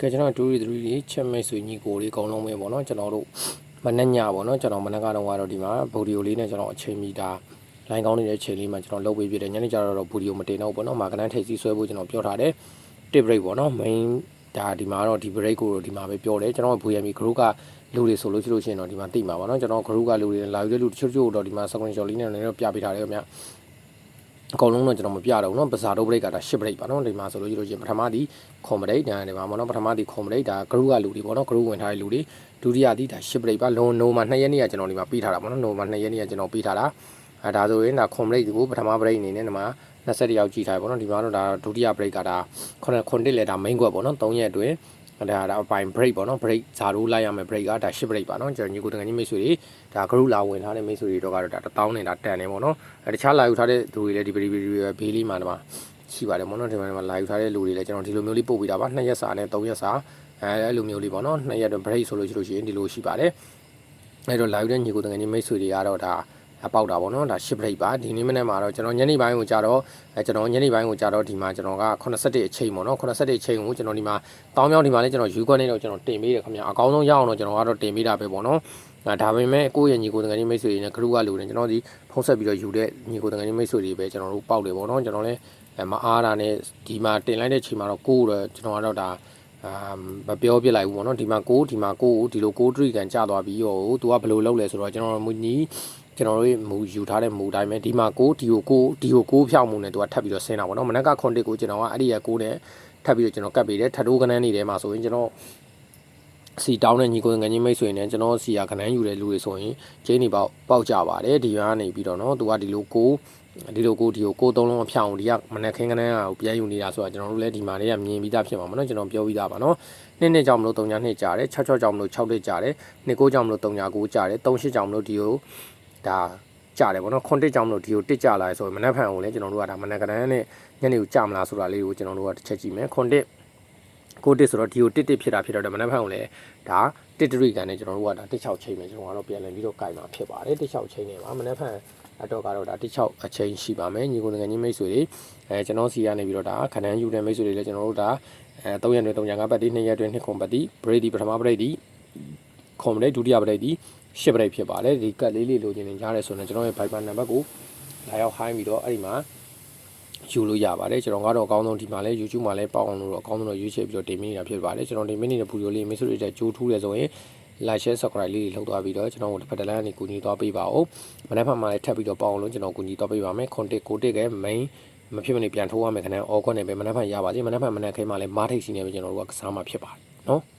ကဲကျွန်တော်2 3လေးချက်မဲ့ဆွေညီကိုလေးအကုန်လုံးပဲပေါ့နော်ကျွန်တော်တို့မနေ့ညပေါ့နော်ကျွန်တော်မနေ့ကတော့ကတော့ဒီမှာဗီဒီယိုလေးနဲ့ကျွန်တော်အချိန်မီတာလိုင်းကောင်းနေတဲ့အချိန်လေးမှာကျွန်တော်လုပ်ပေးပြတယ်ညနေကျတော့ဗီဒီယိုမတင်တော့ဘူးပေါ့နော်မာကနန်းထိပ်စီဆွဲဖို့ကျွန်တော်ပြောထားတယ် tip break ပေါ့နော် main ဒါဒီမှာတော့ဒီ break ကိုဒီမှာပဲပြောတယ်ကျွန်တော် VME group ကလူတွေဆိုလို့ရှိလို့ရှိရင်တော့ဒီမှာသိမှာပါနော်ကျွန်တော် group ကလူတွေလာယူတဲ့လူတချို့တချို့တော့ဒီမှာ screenshot လေးနဲ့လည်းတော့ပြပေးထားတယ်ခင်ဗျ အကုန်လုံးတော့ကျွန်တော်မပြတော့ဘူးเนาะပစာတော့ break ကဒါ10 break ပါเนาะဒီမှာဆိုလို့ရှိလို့ချင်းပထမဒီ combat ဒါဒီမှာပေါ့เนาะပထမဒီ combat ဒါ group ကလူတွေပေါ့เนาะ group ဝင်ထားတဲ့လူတွေဒုတိယဒီဒါ10 break ပါလုံးနိုမှာ2ရက်နေ့ကကျွန်တော်ဒီမှာပေးထားတာပေါ့เนาะနိုမှာ2ရက်နေ့ကကျွန်တော်ပေးထားတာအဲဒါဆိုရင်ဒါ combat ဒီကိုပထမ break အနေနဲ့ဒီမှာ20ရောက်ကြည့်ထားပေါ့เนาะဒီမှာတော့ဒါဒုတိယ break ကဒါခုနှစ်ခုနှစ်လေဒါ main ကွက်ပေါ့เนาะ3ရက်အတွင်း ဒါဒါအပိုင်း break ပေါ့နော် break ဇာရိုးလိုက်ရမယ် break ကဒါ10 break ပါနော်ကျွန်တော်ညီကိုတကယ်ကြီးမိတ်ဆွေတွေဒါ group လာဝင်ထားတဲ့မိတ်ဆွေတွေတော့ကတော့ဒါ1000နဲ့ဒါတန်နေပေါ့နော်အဲတခြားလာယူထားတဲ့သူတွေလည်းဒီပရီပရီဘေးလေးမှာဒီမှာရှိပါတယ်ပေါ့နော်ဒီမှာလာယူထားတဲ့လူတွေလည်းကျွန်တော်ဒီလိုမျိုးလေးပို့ပေးတာပါ2ရက်စာနဲ့3ရက်စာအဲအဲ့လိုမျိုးလေးပေါ့နော်2ရက်တော့ break ဆိုလို့ရှိလို့ရှိရင်ဒီလိုရှိပါတယ်အဲ့တော့လာယူတဲ့ညီကိုတကယ်ကြီးမိတ်ဆွေတွေကတော့ဒါအ ပေါက်တာပေါ့နော်ဒါ ship rate ပါဒီနေ့မနေ့မှာတော့ကျွန်တော်ညနေပိုင်းကိုကြာတော့အဲကျွန်တော်ညနေပိုင်းကိုကြာတော့ဒီမှာကျွန်တော်က81အချိန်ပေါ့နော်81အချိန်ကိုကျွန်တော်ဒီမှာတောင်းမြောင်းဒီမှာလည်းကျွန်တော်ယူခွက်နေတော့ကျွန်တော်တင်ပေးတယ်ခင်ဗျာအကောင်းဆုံးရအောင်တော့ကျွန်တော်ကတော့တင်ပေးတာပဲပေါ့နော်အဲဒါပေမဲ့ကိုယ့်ရဲ့ညီကိုတကယ်ကြီးမိတ်ဆွေတွေနဲ့ group ကလူတွေကျွန်တော်ဒီဖုန်းဆက်ပြီးတော့ယူတဲ့ညီကိုတကယ်ကြီးမိတ်ဆွေတွေပဲကျွန်တော်တို့ပေါက်တယ်ပေါ့နော်ကျွန်တော်လည်းမအားတာနဲ့ဒီမှာတင်လိုက်တဲ့ချိန်မှာတော့ကိုယ်တော့ကျွန်တော်ကတော့ဒါအာမပြောပြလိုက်ဘူးပေါ့နော်ဒီမှာကိုဒီမှာကိုကိုဒီလိုကိုထရီကန်ကြသွားပြီးရောသူကဘယ်လိုလုပ်လဲဆိုတော့ကျွန်တော်မူညီ ကျွန်တော်တို့မူယူထားတဲ့မူတိုင်းပဲဒီမှာကိုဒီကိုကိုဒီကိုကိုဖြောက်မှုနဲ့သူကထပ်ပြီးတော့ဆင်းတာပေါ့နော်မနက်ကခွန်တစ်ကိုကျွန်တော်ကအဲ့ဒီရကိုနဲ့ထပ်ပြီးတော့ကျွန်တော်ကတ်ပေးတယ်ထထိုးကနန်းနေထဲမှာဆိုရင်ကျွန်တော်စီတောင်းတဲ့ညီကိုငန်းကြီးမိတ်ဆွေနဲ့ကျွန်တော်စီရခနန်းယူတဲ့လူတွေဆိုရင်ကျင်းနေပေါက်ပေါက်ကြပါတယ်ဒီရွာကနေပြီးတော့เนาะသူကဒီလိုကိုဒီလိုကိုဒီကိုကိုသုံးလုံးအဖြောင်းဒီကမနေ့ခင်းကနန်းကပြန်ယူနေတာဆိုတော့ကျွန်တော်တို့လည်းဒီမှာလေးကမြင်ပြီးသားဖြစ်မှာမနော်ကျွန်တော်ပြောပြီးသားပါနော်နှစ်နှစ်ကြောင်မလို့3ညနှစ်ကြာတယ်6 6ကြောင်မလို့6နှစ်ကြာတယ်နှစ်9ကြောင်မလို့3ည9ကြာတယ်3 8ကြောင်မလို့ဒီကို ဒါကြာတယ်ပေါ့နော်ခွန်တစ်ကြောင်မလို့ဒီကိုတစ်ကြာလာဆိုရင်မနေ့ဖန်ကိုလည်းကျွန်တော်တို့ကဒါမနေ့ကနန်းနဲ့ညနေကိုကြာမလားဆိုတာလေးကိုကျွန်တော်တို့ကတစ်ချက်ကြည့်မယ်ခွန်တစ်ကိုတစ်ဆိုတော့ဒီကိုတစ်တစ်ဖြစ်တာဖြစ်တော့မနေ့ဖန်ကိုလည်းဒါတစ်တရီကန်နဲ့ကျွန်တော်တို့ကဒါတစ်6ချိန်မယ်ကျွန်တော်ကတော့ပြန်လည်ပြီးတော့ကြိုက်မှာဖြစ်ပါတယ်တစ်6ချိန်နေပါမနေ့ဖန်အတော့ကတော့ဒါတစ်6အချိန်ရှိပါမယ်ညီကိုငယ်ကြီးမိတ်ဆွေတွေအဲကျွန်တော်စီကနေပြီးတော့ဒါခဏန်းယူတဲ့မိတ်ဆွေတွေလည်းကျွန်တော်တို့ဒါအဲ3ရက်တွင်3ရက်5ပတ်တိ2ရက်တွင်2ခွန်ပတ်တိဘရိတ်ဒီပထမဘရိတ်ဒီခွန်ဘရိတ်ဒုတိယဘ ရိတ်ဒီ10ဘရိတ်ဖြစ်ပါတယ်ဒီကတ်လေးလေးလိုချင်နေကြရဲဆိုရင်ကျွန်တော်ရဲ့ Viber နံပါတ်ကိုလာရောက်ဟိုင်းပြီးတော့အဲ့ဒီမှာယူလို့ရပါတယ်ကျွန်တော်ကတော့အကောင်းဆုံးဒီမှာလဲ YouTube မှာလဲပေါအောင်လို့အကောင်းဆုံးတော့ရွေးချယ်ပြီးတော့တင်မိနေတာဖြစ်ပါတယ်ကျွန်တော်တင်မိနေတဲ့ဗီဒီယိုလေးမိတ်ဆွေတွေတက်ကြိုးထူးတယ်ဆိုရင် like share subscribe လေးတွေလုပ်သွားပြီးတော့ကျွန်တော်တို့တစ်ဖက်တစ်လမ်းကနေကူညီသွားပေးပါဦးမနေ့ဖက်မှာလည်းထပ်ပြီးတော့ပေါအောင်လို့ကျွန်တော်ကူညီသွားပေးပါမယ် contact ကိုတစ်က main မဖြစ်မနေပြန်ထိုးရမယ်ခဏအော်ကွက်နေပဲမနေ့ဖက်ရပါသေးမနေ့ဖက်မနေ့ခဲမှာလည်းမားထိတ်စီနေပဲကျွန်တော်တို့ကကစားမှာဖြစ်ပါတယ်နော်